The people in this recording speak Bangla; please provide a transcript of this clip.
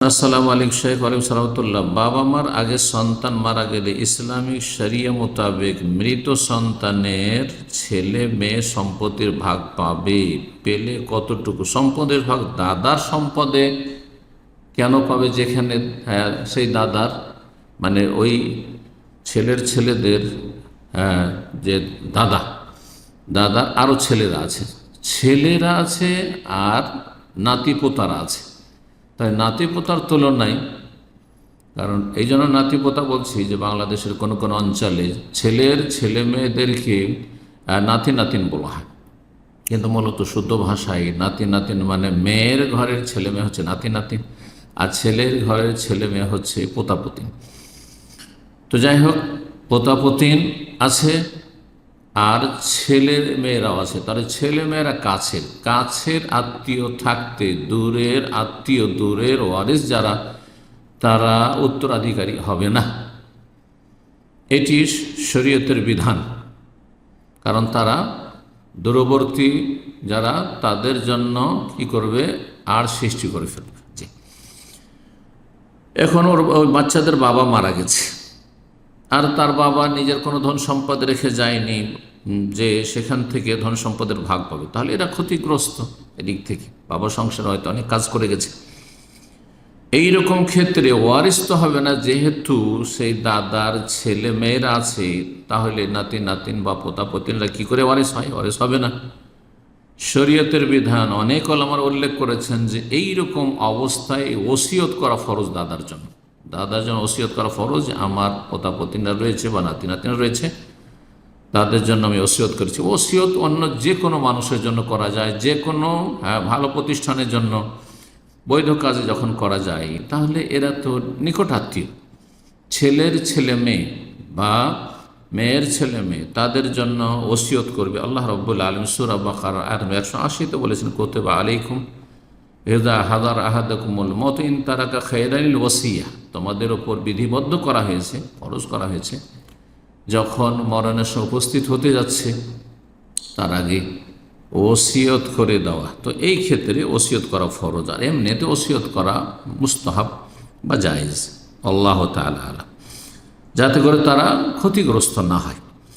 আসসালামু আলাইকুম শেখ আলিম সালামতুল্লাহ বাবা মার আগে সন্তান মারা গেলে ইসলামিক শরিয়া মোতাবেক মৃত সন্তানের ছেলে মেয়ে সম্পত্তির ভাগ পাবে। পেলে কতটুকু? সম্পদের ভাগ দাদার সম্পদে কেন পাবে যেখানে? হ্যাঁ, সেই দাদার। মানে ওই ছেলের ছেলেদের হ্যাঁ, যে দাদা দাদার আরও ছেলেরা আছে। ছেলেরা আছে আর নাতিপোতারা আছে। তাই নাতিপোতার তুলনায়, কারণ এই জন্য নাতিপোতা বলছি যে বাংলাদেশের কোনো কোনো অঞ্চলে ছেলের ছেলে মেয়েদেরকে নাতি নাতিন বলা হয়। কিন্তু মূলত শুদ্ধ ভাষায় নাতি নাতিন মানে মেয়ের ঘরের ছেলে মেয়ে হচ্ছে নাতি নাতিন, আর ছেলের ঘরের ছেলে মেয়ে হচ্ছে পোতাপতিন। তো যাই হোক, পোতাপতিন আছে আর ছেলের মেয়েরাও আছে। তাহলে ছেলে মেয়েরা কাছের। কাছের আত্মীয় থাকতে দূরের আত্মীয় দূরের ওয়ারিস যারা, তারা উত্তরাধিকারী হবে না। এটি শরীয়তের বিধান। কারণ তারা দূরবর্তী, যারা তাদের জন্য কি করবে? আর সৃষ্টি করে ফেলবে। এখন ওর ওই বাচ্চাদের বাবা মারা গেছে। আর তার বাবা নিজের কোনো ধন সম্পদ রেখে যায়নি। যে সেখান থেকে ধন সম্পদের ভাগ পাবে। তাহলে এরা ক্ষতিগ্রস্ত এদিক থেকে। বাবা সংসার হয়তো অনেক কাজ করে গেছে। এই রকম ক্ষেত্রে ওয়ারিস তো হবে না, যেহেতু সেই দাদার ছেলে মেয়েরা আছে, তাহলে নাতি, নাতিন বা পোতা, পতিনরা কী করে ওয়ারিস হয়? ওয়ারিস হবে না। শরীয়তের বিধান অনেক আমার উল্লেখ করেছেন যে এই রকম অবস্থায় ওসিয়ত করা ফরজ দাদার জন্য। দাদার জন্য ওসিয়ত করা ফরজ আমার পোতা, পতিনরা রয়েছে বা নাতি, নাতিনা রয়েছে। তাদের জন্য আমি ওসিয়ত করেছি। ওসিয়ত অন্য যে কোনো মানুষের জন্য করা যায় যে কোনো হ্যাঁ, ভালো প্রতিষ্ঠানের জন্য বৈধ কাজে যখন করা যায় তাহলে এরা তো নিকট আত্মীয় ছেলের ছেলে মেয়ে বা মেয়ের ছেলে মেয়ে তাদের জন্য ওসিয়ত করবে। আল্লাহ রব্বুল আলম সুরা বাকার আর একশো আশিতে বলেছেন কোতেবা আলাইকুম হেদা হাদার আহাদকুমুল মত ইন তারাকা খেরানিল ওসিয়া তোমাদের ওপর বিধিবদ্ধ করা হয়েছে ফরজ করা হয়েছে যখন সময় উপস্থিত হতে যাচ্ছে, তার আগে ওসিয়ত করে দেওয়া। তো এই ক্ষেত্রে ওসিয়ত করা ফরজ, আর এমনিতে ওসিয়ত করা মুস্তাহাব বা জায়েজ, আল্লাহ তালা যাতে করে তারা ক্ষতিগ্রস্ত না হয়।